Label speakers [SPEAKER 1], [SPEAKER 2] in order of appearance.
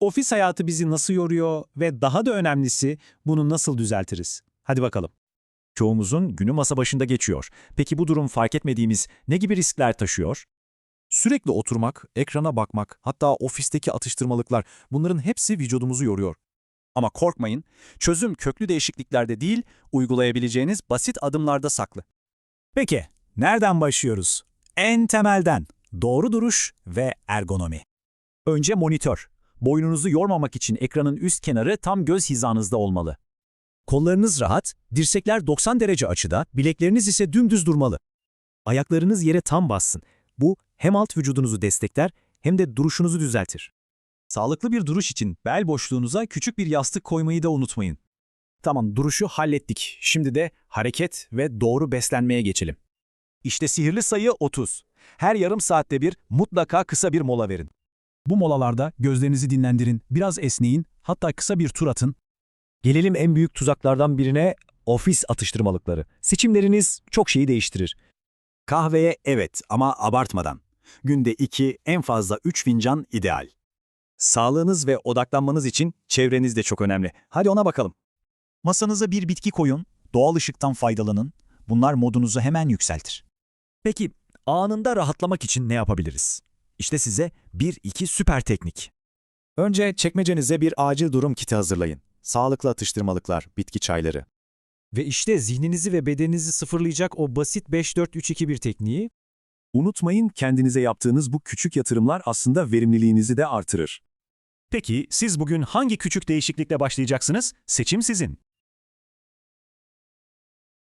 [SPEAKER 1] Ofis hayatı bizi nasıl yoruyor ve daha da önemlisi bunu nasıl düzeltiriz? Hadi bakalım.
[SPEAKER 2] Çoğumuzun günü masa başında geçiyor. Peki bu durum fark etmediğimiz ne gibi riskler taşıyor?
[SPEAKER 3] Sürekli oturmak, ekrana bakmak, hatta ofisteki atıştırmalıklar bunların hepsi vücudumuzu yoruyor.
[SPEAKER 4] Ama korkmayın, çözüm köklü değişikliklerde değil, uygulayabileceğiniz basit adımlarda saklı.
[SPEAKER 2] Peki, nereden başlıyoruz? En temelden, doğru duruş ve ergonomi. Önce monitör. Boynunuzu yormamak için ekranın üst kenarı tam göz hizanızda olmalı. Kollarınız rahat, dirsekler 90 derece açıda, bilekleriniz ise dümdüz durmalı. Ayaklarınız yere tam bassın. Bu hem alt vücudunuzu destekler hem de duruşunuzu düzeltir.
[SPEAKER 4] Sağlıklı bir duruş için bel boşluğunuza küçük bir yastık koymayı da unutmayın.
[SPEAKER 1] Tamam duruşu hallettik. Şimdi de hareket ve doğru beslenmeye geçelim.
[SPEAKER 4] İşte sihirli sayı 30. Her yarım saatte bir mutlaka kısa bir mola verin.
[SPEAKER 5] Bu molalarda gözlerinizi dinlendirin, biraz esneyin, hatta kısa bir tur atın.
[SPEAKER 2] Gelelim en büyük tuzaklardan birine, ofis atıştırmalıkları. Seçimleriniz çok şeyi değiştirir.
[SPEAKER 4] Kahveye evet ama abartmadan. Günde 2, en fazla 3 fincan ideal. Sağlığınız ve odaklanmanız için çevreniz de çok önemli. Hadi ona bakalım.
[SPEAKER 6] Masanıza bir bitki koyun, doğal ışıktan faydalanın. Bunlar modunuzu hemen yükseltir.
[SPEAKER 2] Peki anında rahatlamak için ne yapabiliriz? İşte size 1-2 süper teknik.
[SPEAKER 3] Önce çekmecenize bir acil durum kiti hazırlayın. Sağlıklı atıştırmalıklar, bitki çayları.
[SPEAKER 1] Ve işte zihninizi ve bedeninizi sıfırlayacak o basit 5-4-3-2-1 tekniği
[SPEAKER 3] Unutmayın kendinize yaptığınız bu küçük yatırımlar aslında verimliliğinizi de artırır.
[SPEAKER 6] Peki siz bugün hangi küçük değişiklikle başlayacaksınız? Seçim sizin.